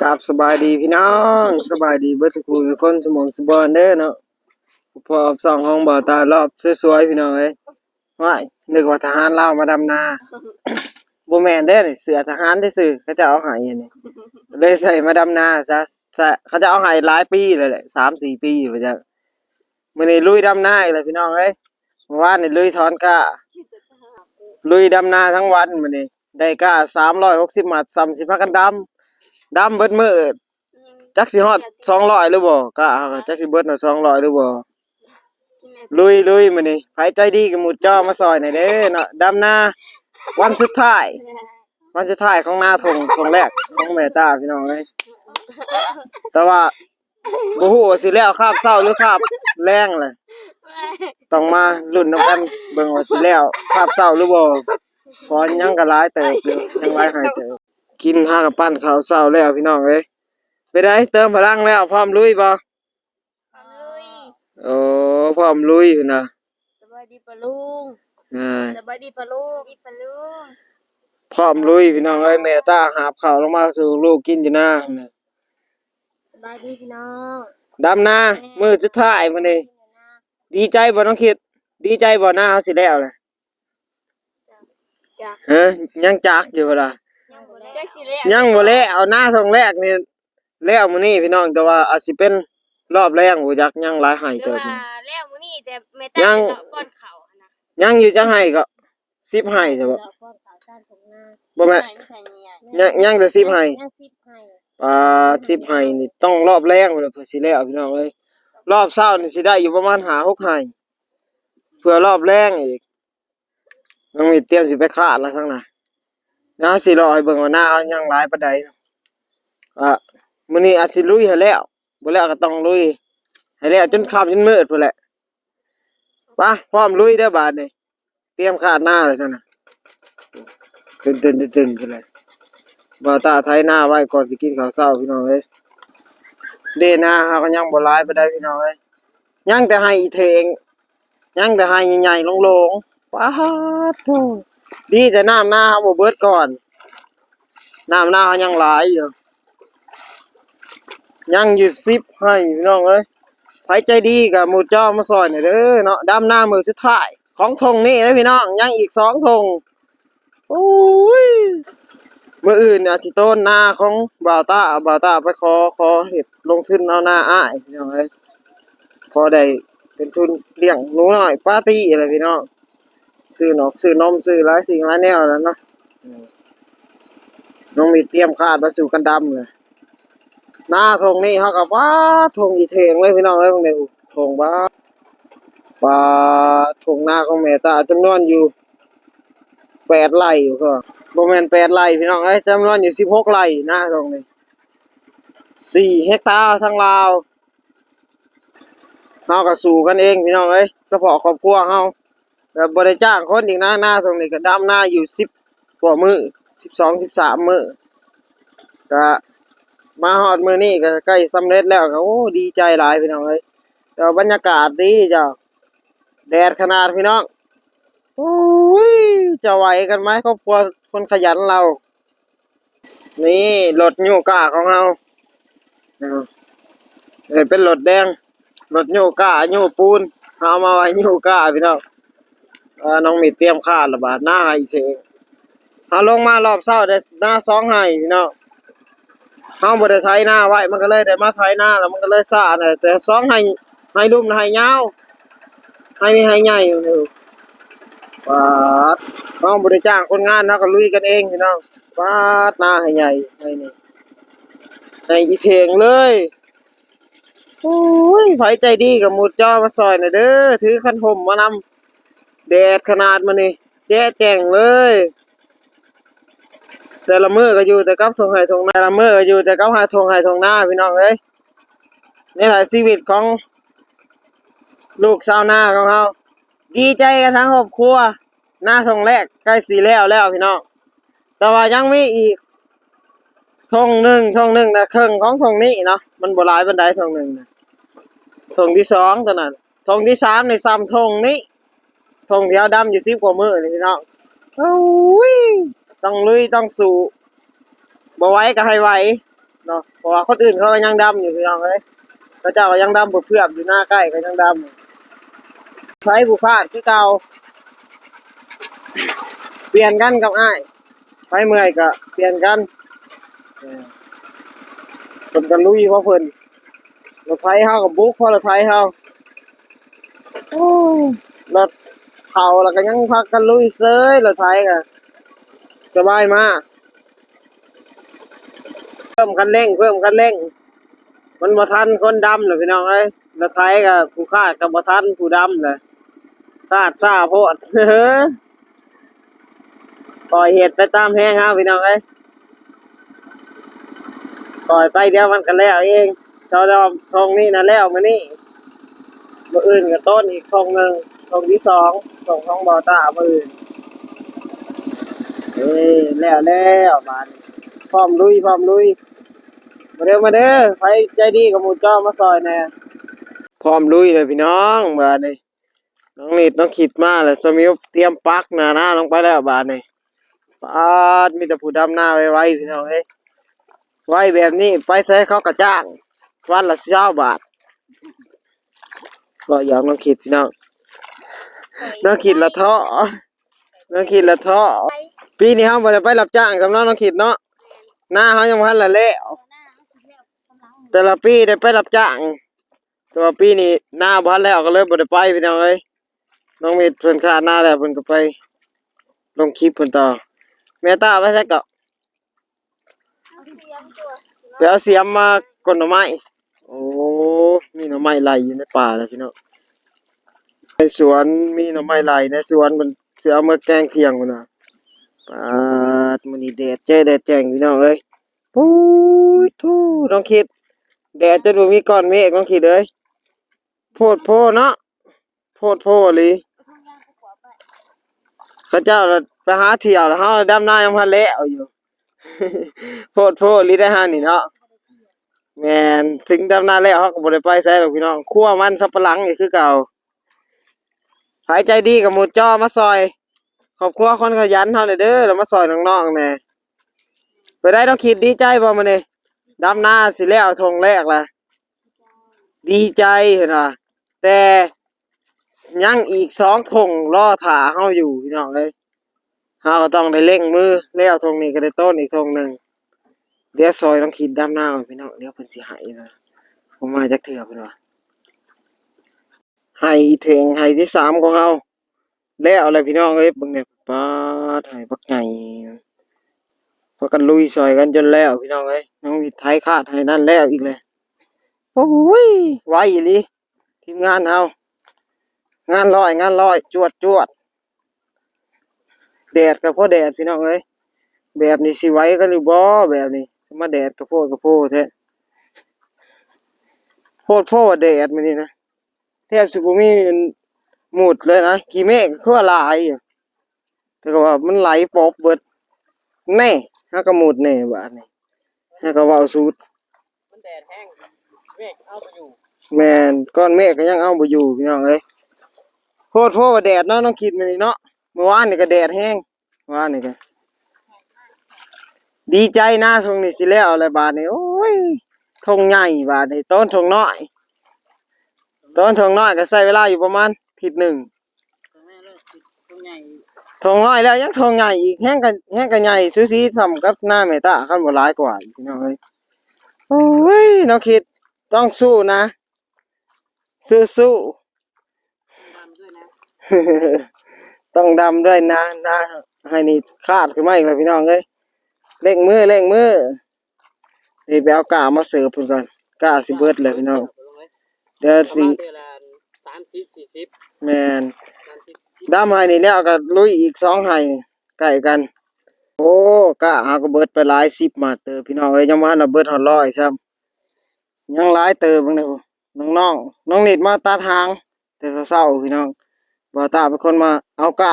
ครับสบายดีพี่น้องสบายดีเบิดทุกคนทุกคนสมองสบอนเด้อเนาะพอสองห้องบ่อตารอบสวยๆพี่น้องเอ้ยว้ายนึกว่าทหารเลามาดำนาบ่แมนเด้อนี่เสือทหารซื่อเขาจะเอาห้อันนี้เลยใส่มาดำนาซะซะเขาจะเอาให้หลายปีเลยแหละ3-4ปีว่จังมื้อนี้ลุยดำนาอีกแล้วพี่น้องเอ้ยเมื่อวานนี่ลุยถอนกล้าลุยดำนาทั้งวันมื้อนี้ได้กล้า360มัดซ้ำสิพากันดำ ดำเบิดมือจักสิฮอดสองร้อยหรือบ่ก็เอาจักสิเบิดหน่อยสองร้อยหรือบ่ลุยลุยมื้อนี้ไผใจดีก็หมุดจ้อมาซอยหน่อยเด้อเนาะดำนาวันสุดท้าย วันสุดท้ายของนาทงทงแรกของแม่ตาพี่น้องเอ้ยแต่ว่าบ่ฮู้ว่าสิแล้วคาบเช้าหรือคาบแรงเลยต้องมาลุ้นนำกันเบิ่งว่าสิแล้วคาบเช้าหรือบ่เพอยังก็หลายเติบอยู่ยังหลายหายเติบ กินห้ากับปั้นข้าวเช้าแล้วพี่น้องเอ้ยไปได้เติมพลังแล้วพร้อมลุยบ่ลุยโอ้พร้อมลุยอยู่นะสบายดีปะลุงอ่าสบายดีปะลุงดีปะลุงพร้อมลุยพี่น้องเอ้ยแม่ตาหาบข้าวลงมาสู่ลูกกินอยู่นะสบายดีพี่น้องดำนามื้อสุดท้ายมื้อนี้ดีใจบ่น้องคิด ดีใจบ่หน้าเฮาสิแล้วเลยจ้ะฮะยังจักอยู่บ่ล่ะ ยังบ่ได้สิแล้วยังบ่แล้วเอาหน้าทงแรกนี่แล้วมื้อนี้พี่น้องแต่ว่าอาจสิเป็นรอบแรงบ่จักยังหลายให้เดี๋เติยวบว่าแล้วมื้อนี้แต่แม่ยัตางจะป้อนข้าวหั่นนะยังอยู่จังให้ก็10ให้ใช่บ่ป้อนข้าวต้านของงาบ่แม่ไม่ใช่ใหญ่ยังยังแต่10ให้ ยังสิบให้ปลาสิบไห้นี่ต้องรอบแรงเลยเพื่อสิแล้วพี่น้องเอ้ยรอบเช้านี่สิได้อยู่ประมาณหาหกไห้เพื่อรอบแรงอีกน้องมีเตรียมสิไปขาดแล้วทั้งน่ะ นะสิรอให้เบิ่งว่าหน้าเอายังหลายปานใดเนาะอะมื้อนี้อาจสิลุยให้แล้วบ่แล้วก็ต้องลุยให้แล้วจนค่ำจนมืดพุ่นแหละไปพร้อมลุยเด้อบาดนี้เตรียมขาดหน้าเลยกันน่ะตื่นตื่นตื่นตื่นพุ่นแหละบ่าวตาไทยหน้าไว้ก่อนสิกินข้าวเช้าพี่น้องเอ้ยเดหน้าเฮาก็ยังบ่หลายไปได้พี่น้องเอ้ยยังแต่ให้อีเทงยังแต่ให้ใหญ่ๆโลงๆว้าดโธ่ ดีแต่น้ำหน้าเฮาบ่เบิดก่อน น้ำหน้าเฮายังหลายอยู่ ยังอยู่10ให้พี่น้องเอ้ยไผใจดีก็หมูจ้ามาซอยหน่อยเด้อเนาะดำหน้ามือสุดท้าย ของทงนี่เด้อพี่น้อง ยังอีกสองทงโอ้ยมื่ออื่นอาจสิต้นหน้าของบาวตาบาวตาไปขอขอเห็ดลงทุนเอาหน้าอ้ายพี่น้องเอ้ยพอได้เป็นทุนเลี้ยงหนูน้อยปาร์ตี้อะไรพี่น้อง ซื้อนอกซื้อนมซื้อหลายสิ่งหลายแนวแล้วเนาะอืมน้องมีเตรียมคาดมาสู่กันดำเลยหน้าทงนี่เขากับว่าทงอีเทงเลยพี่น้องเอ้ยพวกนี้ทงบ้าปลาทงหน้าของแม่ตาจำนวนอยู่แปดไร่อยู่ก็บ่แม่นแปดไร่พี่น้องเอ้ยจำนวนอยู่สิบหกไร่นะตรงนี้สี่เฮกตาร์ทั้งลาวเฮาก็สู่กันเองพี่น้องเอ้ยเฉพาะครอบครัวเฮา แบบบ่ได้จ้างคนอีกนะหน้าตรงนี้ก็ดำหน้าอยู่สิบกว่ามือสิบสองสิบสามมือก็มาฮอดมือนี้ก็ใกล้สำเร็จแล้วก็โอ้ดีใจหลายพี่น้องเอ้ยแต่ว่าบรรยากาศดีจ้ะแดดขนาดพี่น้องโอ้ยจะไหวกันไหมครอบครัวคนขยันเรา นี่รถยูก้าของเราเอาเห็นเป็นรถแดงรถยูก้ายูปูนเอามาไว้ยูก้าพี่น้อง เออน้องมีเตรียมค่าระบาดหน้าให้เทเอาลงมารอบเช้าได้หน้าสองให้พี่น้องเฮาบ่ได้ไถหน้าไว้มันก็เลยได้มาไถหน้าแล้วมันก็เลยซ่าน่ะแต่สองให้ให้ลุ่มให้ยาวให้นี่ให้ใหญ่อยู่นี่ปาดน้องบริจ้างคนงานเนาะก็ลุยกันเองพี่น้องปาดหน้าให้ใหญ่ให้นี่ให้อีเทงเลยโอ้ยไผใจดีกับหมุดจอมาซอยหน่อยเด้อถือคันผมมานำ แดดขนาดมานี่แจ้แจ้งเลย แต่ละมือก็อยู่แต่กับทงไห้ทงนาแต่ละมือก็อยู่แต่กับหาทงไห้ทงหน้าพี่น้องเอ้ยนี่แหละชีวิตของลูกชาวนาของเราดีใจกันทั้งครอบครัว หน้าทงแรกใกล้สีแล้วแล้วพี่น้องแต่ว่ายังมีอีกทงหนึ่งทงหนึ่งนะเครื่องของทงนี้เนาะมันบหลายบันไดทงหนึ่งนะทงที่สองตัวนั้นทงที่สามในซ้ำทงนี้ ทงที่เอาดำอยู่สิบกว่ามือนี่พี่น้องโอ้ยต้องลุยต้องสู้บ่ไว้ก็ให้ไหวเนาะเพราะว่าคนอื่นเขาก็ยังดำอยู่พี่น้องเอ้ยพระเจ้าก็ยังดำเพื่อบอยู่หน้าใกล้ก็ยังดำใช้ผู้พาดคือเก่าเปลี่ยนกันกับไอ้ไปเมื่อยก็เปลี่ยนกันสมกันลุยเพราะเพิ่นรถไฟเฮากับบุ๊กเพราะรถไฟเฮาโอ้ยรถ เขาแล้วก็ยังพักกันลุยเซยรถไฟก็สบายมากเพิ่มคันเร่งเพิ่มคันเร่ง มันบ่ทันคนดำเลยพี่น้องเอ้ยรถไถกับผู้คาดกับบ่ทันผู้ดำเลยคาดซาโพดปล่อยเหตุไปตามแห้งครับพี่น้องเอ้ยปล่อยไปเดี๋ยวมันก็แล้วเองเราจะทงนี้นะแล้วมานี่มืออื่นกับต้นอีกทองหนึ่ง ทงที่สองทงของบอตามืออื่นเอ้แล้วแล้วบาพร้อมลุยพร้อมลุย มาเด้อมาเด้อไปใจดีกับหมูจ้อมาซอยแน่พร้อมลุยเลยพี่น้องบาดนี้น้องนิดน้องขิดมาแล้วสมิวเตรียมปักหน้าหน้าลงไปแล้วบาดนี้ปาดมีแต่ผู้ดำหน้าไว้ไว้พี่น้องเอ้ยไว้แบบนี้ไปใส่เขากระจ้างวันละเช้าบาทก็อยากน้องขิดพี่น้อง น้องขิดละท้อน้องขิดละท้อปีนี้เฮาบ่ได้ไปรับจ้างสำหรับน้องขิดเนาะหน้าเฮายังบ่ทันละเละแต่ละปีได้ไปรับจ้างแต่ว่าปีนี้หน้าบ้านแล้วก็เลยบ่ได้ไปพี่น้องเอ้ยน้องเมธเพิ่นขาดหน้าแล้วเพิ่นก็ไป ลงคลิปเพิ่นต่อแม่ตาไปใส่ก็ไปเอาเสียมมากดหน่อไม้โอ้มีหน่อไม้ไหลอยู่ในป่าแล้วพี่น้อง ในสวนมีหน่อไม้ไหลในสวนมันสิเอามาแกงเที่ยงพุ่นน่ะปาดมื้อนี้แดดแจ้แดดแจ้งพี่น้องเอ้ยปุ้ยทูน้องคิดแดดจะดูมีก้อนเมฆบางทีเลยโพดโพเนาะโพดโพลยข้าเจ้าไปหาเที่ยวแล้วเฮาดำนายังพันเละเอาอยู่โพดโพลิได้ห้านี่เนาะแม่นถึงดำนาแล้วเฮาก็บ่ได้ไปไสหรอกพี่น้องคั่วมันสับปะหลังนี่คือเก่า หายใจดีกับหมูจ้อมาซอยขอบครัวคนขยันเฮาเด้อเด้อแมาซอยน้องๆแน่ไปได้ต้องคิดดีใจบ่มื้อนี้ดำหน้าสิแล้วทงแรกละดีใจเห็นป่ะแต่ยังอีกสองทงรอถาเฮาอยู่พี่น้องเลยเฮาก็ต้องได้เร่งมือแล้วทงนี้ก็ได้ต้นอีกทงหนึ่งเดี๋ยวซอยต้องขีดดำหน้าก่อนพี่น้องเดี๋ยวเพิ่นสิหายนะผมมาจากเถื่อเพิ่นว่า ให้เถงให้ที่สามของเฮาแล้วอะไรพี่น้องเอ้ยเบิ่งเนี่ยปาดให้บักไงพากันลุยซอยกันจนแล้วพี่น้องเอ้ยน้องมีไทยคาดให้นั่นแล้วอีกเลยโอ้ยไวอีลีทีมงานเอางานลอยงานลอย จวดจวดแดดกับพ่อแดดพี่น้องเอ้ยแบบนี้สิไหวกันหรือบ่แบบนี้สมาแดดกับพ่อกับพ่อแท้โพดพ่อแดดมันนี่นะ แทบสิบ่มีหมุดเลยนะกี่เมฆคือว่าหลายอยู่แต่ก็ว่ามันไหลปอบเบิดแน่ฮักกระหมุดแน่บาดนี่ฮักกระเว้าสูตรมันแดดแห้งเมฆเอาไปอยู่แม่นก้อนเมฆก็ยังเอาบ่อยู่พี่น้องเอ้ยโพดโพดว่าแดดเนาะต้องคิดมื้อนี้เนาะเมื่อวานนี่ก็แดดแห้งเมื่อวานนี่ก็ดีใจนะทงนี้สิแล้วอะไรบาดนี้โอ้ยทงใหญ่บาดนี้ต้นทงน้อย ต้นทงน้อยก็ใช้เวลาอยู่ประมาณอาทิศหนึ่งตรงนี้เลยตรงใหญ่ทงน้อยแล้วยังทงใหญ่อีกแห้งกันแห้งกันใหญ่ซื้อซีซ้ำกับหน้าแม่ตาคันบ่หลายกว่าอีกพี่น้องเอ้ยโอ้ยน้องคิดต้องสู้นะสู้สู้ดำด้วยนะต้องดำด้วยนะนะให้นี่คาดขึ้นมาอีกแล้วพี่น้องเอ้ยเร่งมือเร่งมือนี่ไปเอากามาเสิร์ฟเพิ่นก่อนกาสิเบิดเลยพี่น้อง เดี๋ยวสิเดือนละสามสิบสี่สิบแม่นสามสิบดำให้นี่แล้วก็ลุยอีกสองให้นี่ใกล้กัน โอ้กะหาก็เบิดไปหลายสิบมาเตอพี่น้องเอ้ยยังมาน่ะเบิดฮอดร้อยซ้ำยังหลายเติบเบิ่งเด้อน้องน้องๆน้องนิดมาตัดหาง แต่เช้าๆพี่น้องบ่าวตาเป็นคนมาเอากะ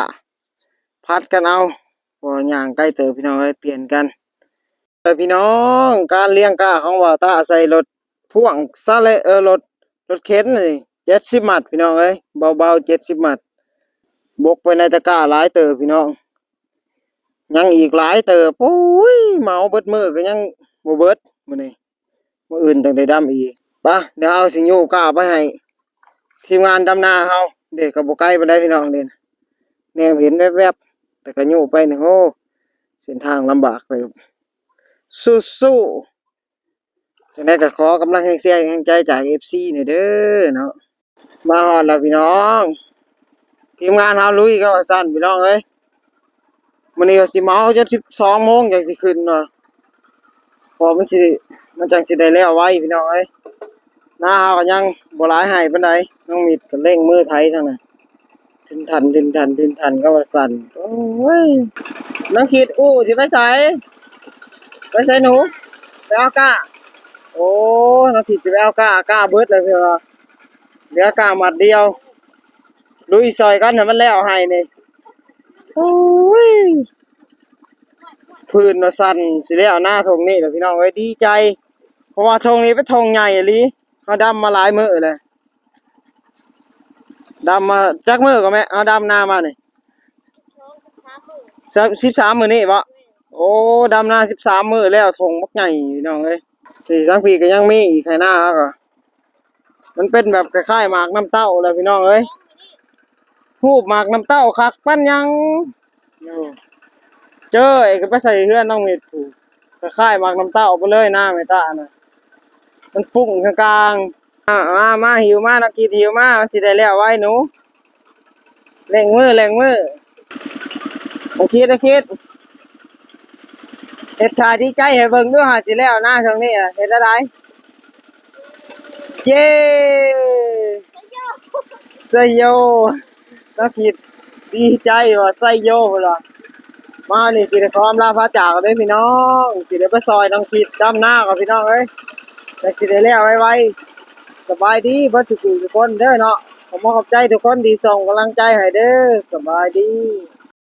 พัดกันเอาบ่ย่างใกล้เติบพี่น้องเอ้ยเปลี่ยนกันเอ้ยพี่น้องการเลี้ยงกะของบ่าวตาใส่รถพ่วงซาเล้เออรถ รถเข็นนี่70มัดพี่น้องเอ้ยเบาๆ70มัดบกไปในตะกร้าหลายเติบพี่น้องยังอีกหลายเติบโอ้ยเมาเบิดมือก็ยังบ่เบิดมื้อนี้อื่นจังได้ดำอีกปะเดี๋ยวเอาสิโยกก้าไปให้ทีมงานดำนาเฮาเด็กก็บ่ไกลปานใดพี่น้องเด่นแนมเห็นแวบๆแต่ก็โยกไปนี่โหเส้นทางลำบากเลยสู้ๆ จังได้ก็ขอกำลังแรงเสียงแรงใจจาก FC นี่ยเด้อเนาะมาฮอดแล้วพี่น้อง ทีมงานเฮาลุยก็ว่าซั่นพี่น้องเอ้ยมื้อนี้ก็สิเมาจน12โมงจังสิขึ้นเนาะพอมันสิมันจังสิได้แล้วไว้พี่น้องเอ้ยหน้าเฮาก็ยังบ่หลายให้ปานใดน้องมิดก็เร่งมือไถทางนั้นทินทันทินทันทินทันก็ว่าซั่นโอ้ยน้องคิดอู้สิไปไสไปไสหนูไปเอาก้า โอ้น้องคิดสิไปเอาก้าก้าเบิดเลยพี่ว่าเหลือก้ามัดเดียวลุยซอยกันให้มันแล้วให้นี่โอ้ยพื้นว่าสั่นสิแล้วหน้าทงนี่แหละพี่น้องเอ้ยดีใจ เพราะว่าทงนี้เป็นทงใหญ่ลีเฮาดำมาหลายมือเลยดำมาจักมือก็แม่เฮาดำหน้ามานี่งสิบสามมือนี่บ่โอ้ดำหน้า13มื้อแล้วทงบักใหญ่พี่น้องเอ้ย ที่สังพีก็ยังมีอีกให้หน้าก็มันเป็นแบบคล้ายๆหมากน้ำเต้าเลยพี่น้องเอ้ยหูบหมากน้ำเต้าคักปั้นยังเจอไอ้ก็ไปใส่เพื่อนน้องมิดผูกคล้ายๆหมากน้ำเต้าไปเลยหน้าไม่ตานะมันปุ่งกลางๆมามาหิวมานักกีหิวมามันสิได้แล้วไว้หนูเล่งมือเล่งมือโอเคนะคิด เฮ็ดทาดีใจให้เบิ่งด้วยหาสิแล้วหน้าทางนี้อะเฮ็ดอะไรเย้ไซโยนักคิดดีใจว่าไซโยพุ่นล่ะมานี่สิได้ขออำลาพระจากเด้พี่น้องสิได้ไปซอยน้องคิดดำหน้ากับพี่น้องเอ้ยแต่สิได้แล้วไวๆสบายดีเบ่ทุกผู้ทุกคนเด้อเนาะขอมขอบใจทุกคนที่ส่งกำลังใจให้เด้อสบายดี